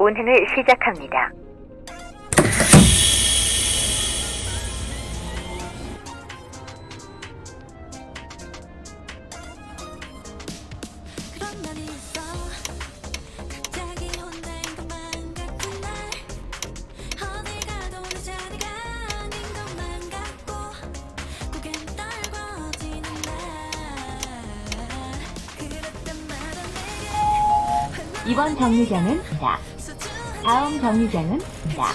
운행을 시작합니다. 이번 정류장은 나. 다음 정류장은 나.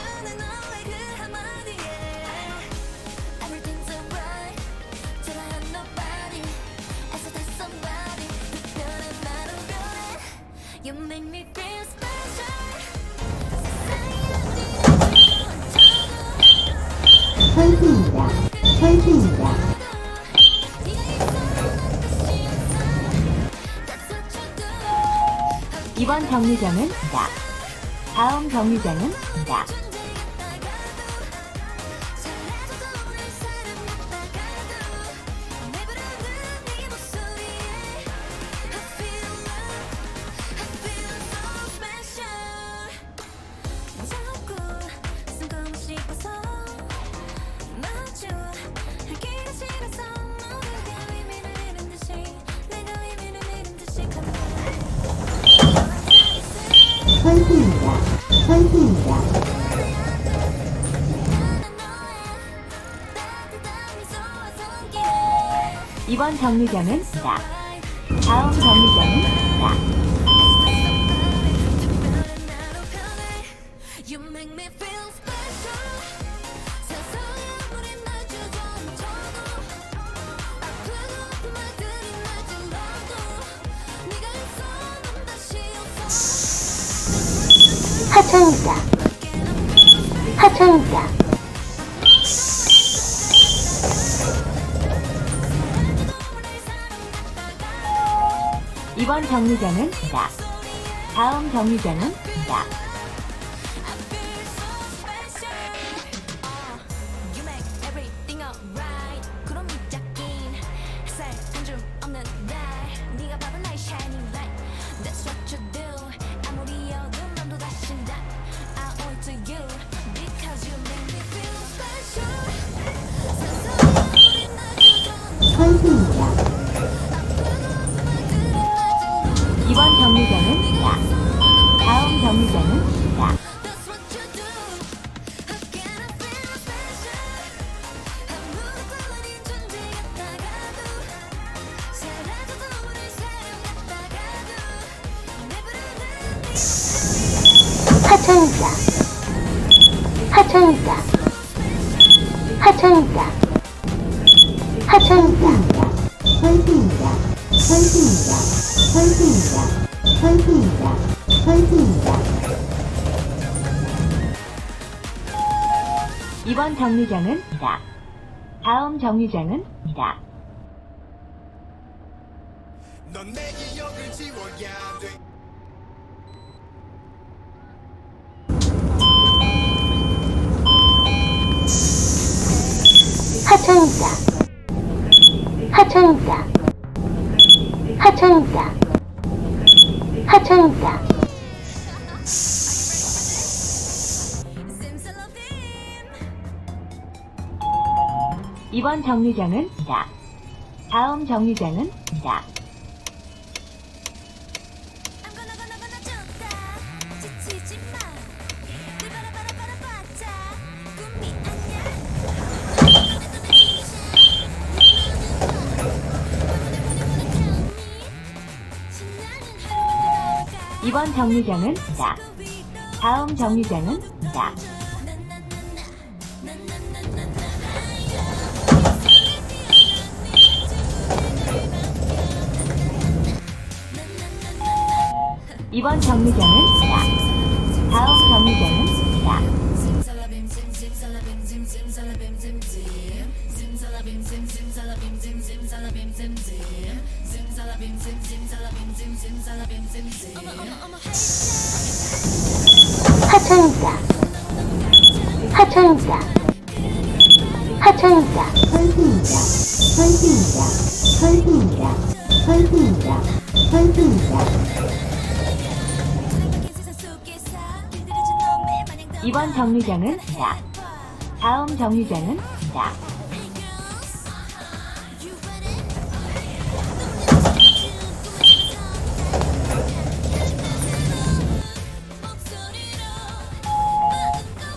그 선수입니다. 선수입니다. 이번 정류장은 나. 다음 잃은 듯이 내 선수입니다. 이번 정류장은 나. 다음 정류장은 나. 하차입니다. 하차입니다. 이번 정류장은 나. 다음 정류장은. Uh, 한줌 없는 날. 네가 바로 나의 shining light. That's what you 선수입니다. 이번 정류장은 나. 다음 사랑했다가도 내버려둔 하차입니다. 하차입니다. 하차입니다. 하차입니다. 선수입니다. 선수입니다. 선수입니다. 선수입니다. 선수입니다. 이번 정류장은 나. 다음 정류장은 나. 넌내 기억을 지워야 돼. 하차입니다. 하차입니다. 하차입니다. 하차입니다. 이번 정류장은 나. 다음 정류장은 나. 이번 정류장은 나. 다음 정류장은 나. 이번 정류장은 나. 다음 정류장은 나. 하천이다. 하천이다. 하천이다. 설수이다. 설수이다. 설수이다. 설수이다. 설수이다. 이번 정류장은 나. 다음 정류장은 나.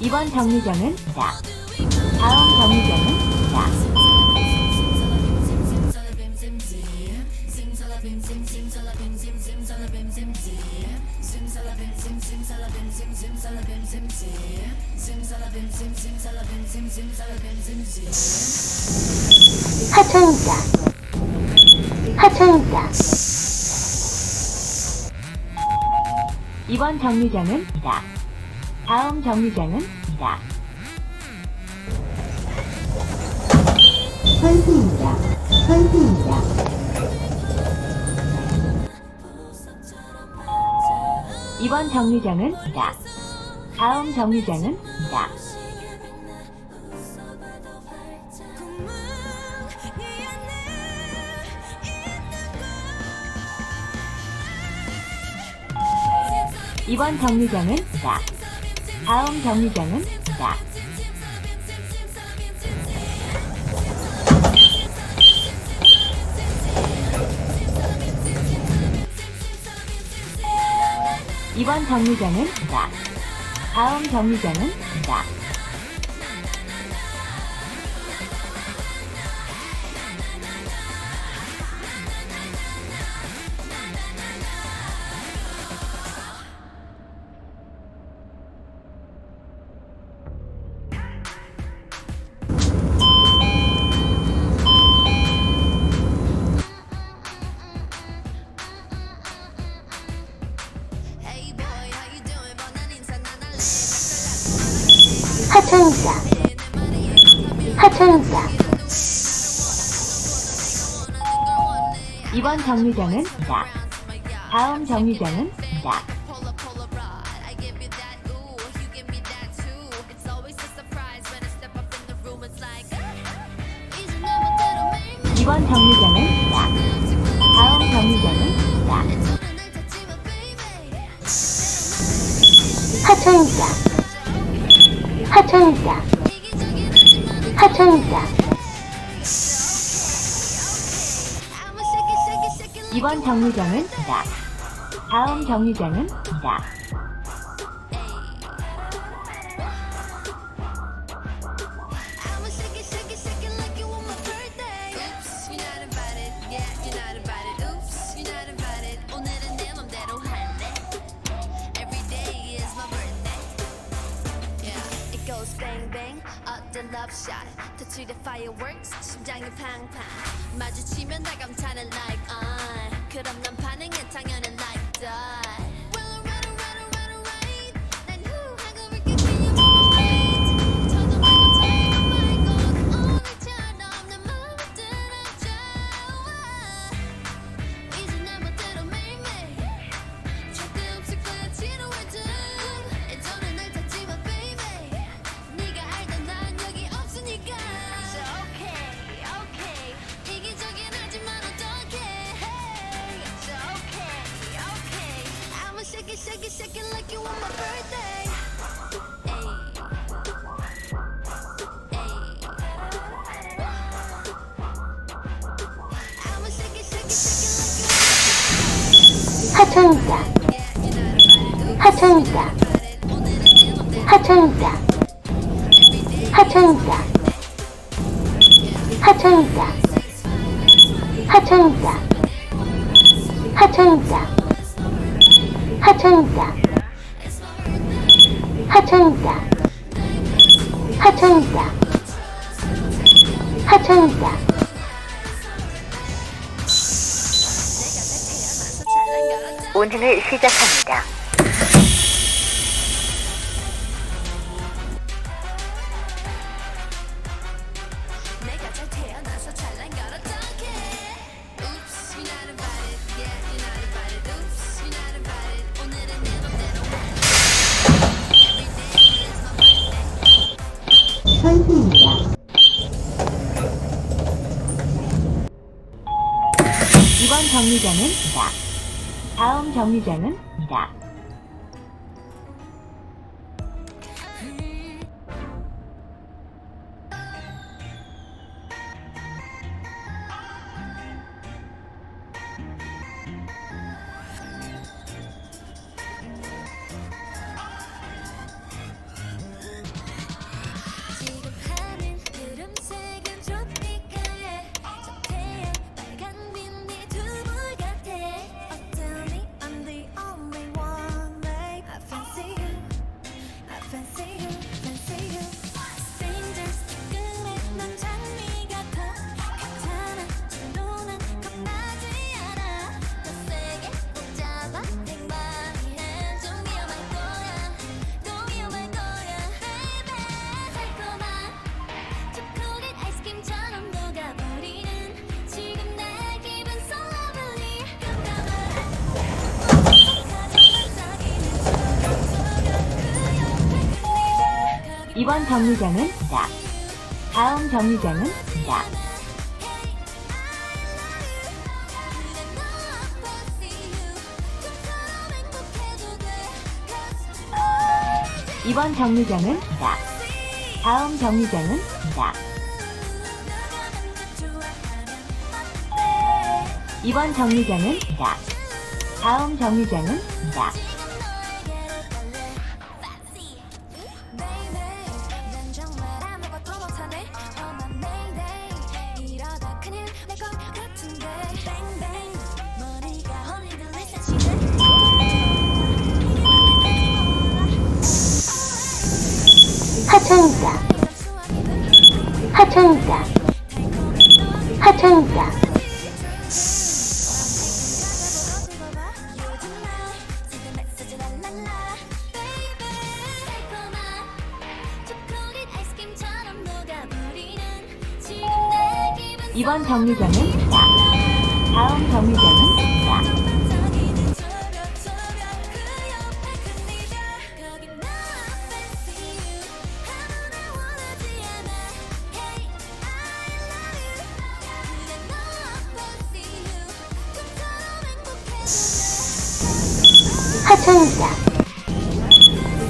이번 정류장은 이다. 다음 정류장은 이다. 하차입니다. 하차입니다. 이번 정류장은 이 다. 다음 정류장은 이다. 선수입니다. 선수입니다. 이번 정류장은 이다. 다음 정류장은 이다. 이번 정류장은 이다. 다음 정류장은 이다. 이번 정류장은 이다. 다음 정류장은 이다. 다음 정류장은 다. 다음 정류장은 다. 이번 정류장은 다. 다음 정류장은 다. 하천이다. 하천이다. 하천이다. 이번 정류장은 다. 다음 정류장은 다음. 심장이 팡팡. 마주치면 다 감탄을 like on 그럼 난 반응은 당연히 like that. 하차입니다. 하차입니다. 하차입니다. 하차입니다. 하차입니다. 하차입니다. 하차입니다. 하차입니다. 하차입니다. 하차입니다. 하차입니다. 운행을 시작합니다. 이번 정류장은 딱. 다음 정류장은 이다. 이번 정류장은 이다. 다음 정류장은 이다. 이번 정류장은 이다. 다음 정류장은 이다. 이번 정류장은 이다. 다음 정류장은 이다. 하차입니다. 하차입니다. 하차입니다. 정류장은 이다. 다음 정류장은 이다. 하차입니다.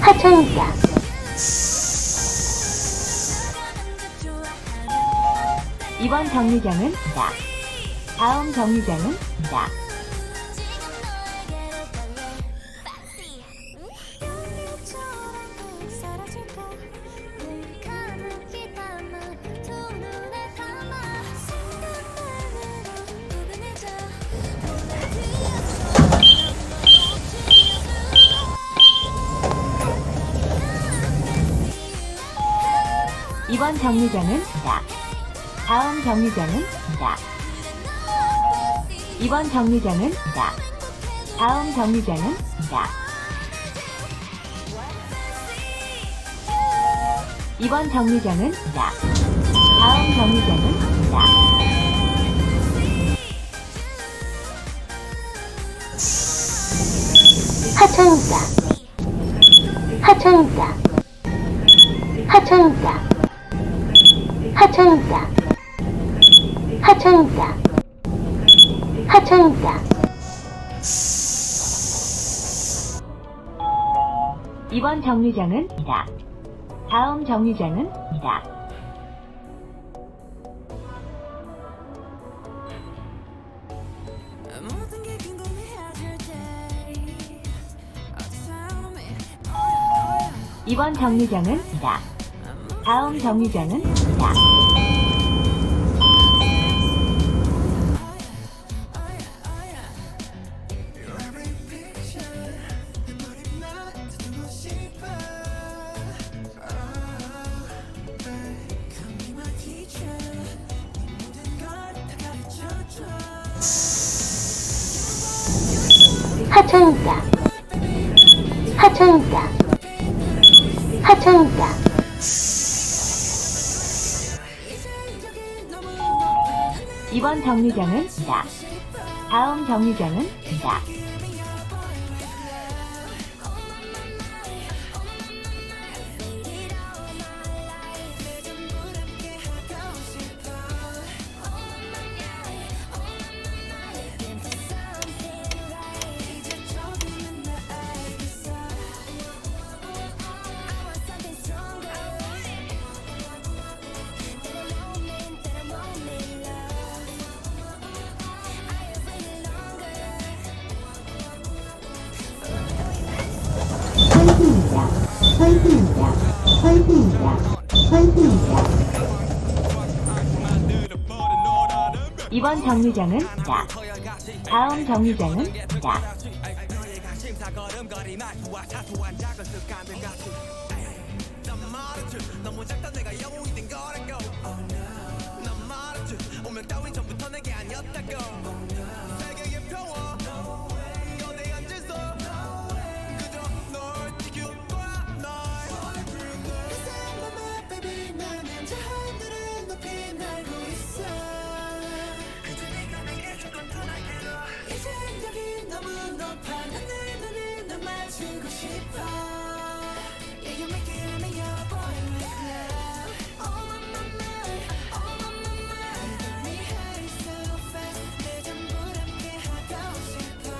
하차입니다. 이번 정류장은 이다. 다음 정류장은 이다. 이번 정류장은 이다. 다음 정류장은 이다. 이번 정류장은 이다. 다음 정류장은 이다. 이번 정류장은 이다. 다음 정류장은 이다. 하차입니다. 하차입니다. 하차입니다. 하차입니다. 하차입니다. 하차입니다. 이번 정류장은 이다. 다음 정류장은 이다. 이번 정류장은 이다. 다음 정류장은 이다. 정류장은 이다. 다음 정류장은. 화이팅입니다. 이번 정류장은 이다. 다음 정류장은 너무 높아 하늘도 눈을 맞추고 싶어 Yeah you make it me your boy yeah. All on my mind All on my mind We high so fast 내 전부 함께 하고 싶어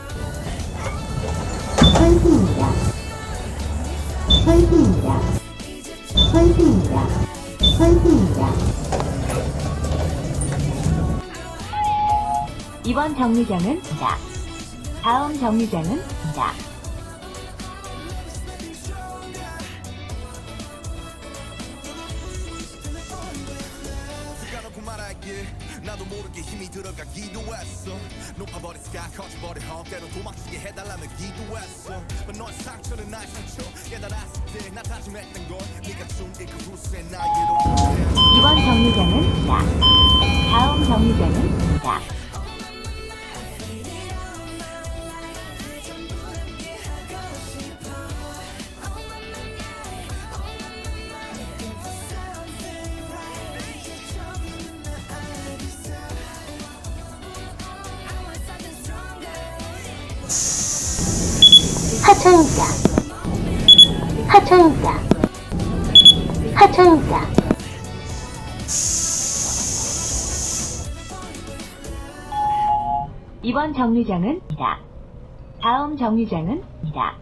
설비입니다 설비입니다 설비입니다 설비입니다 이번 정류장은 자 다음 정류장은 다. 가놓고 말할게 나도 모르게 힘이 들어가기도 했어 높아버린 스카 커져버린 험 때론 도망치게 해달라며 기도했어 But 너의 상처는 나의 상처 깨달았을 때나 다짐했던 건 네가 준그 후세 나에게로 이번 정류장은 다. 다음 정류장은 다. 하차이다. 하차이다. 하차이다. 이번 정류장은 다. 다음 정류장은 다.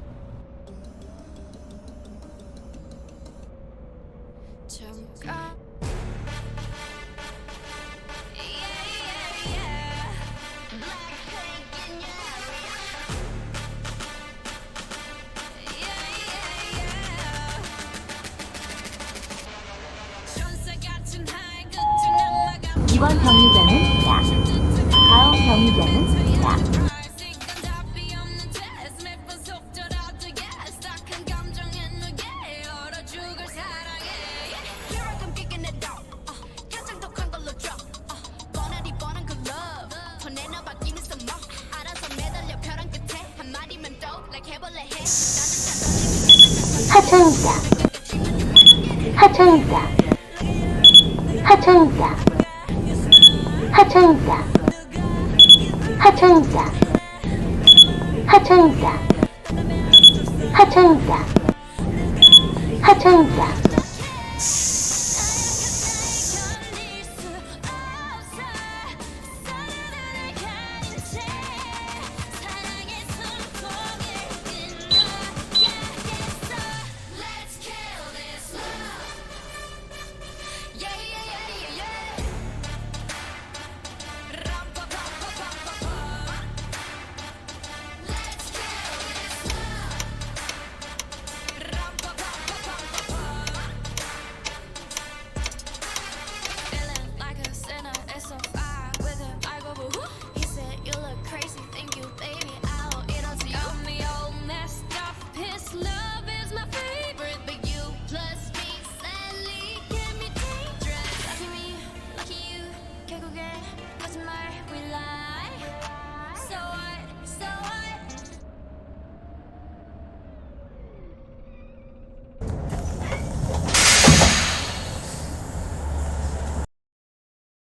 이번 경유장은 야. 다음 경유장은 야. 하차이다. 하차이다. 하차이다. 하차이다. 하차이다.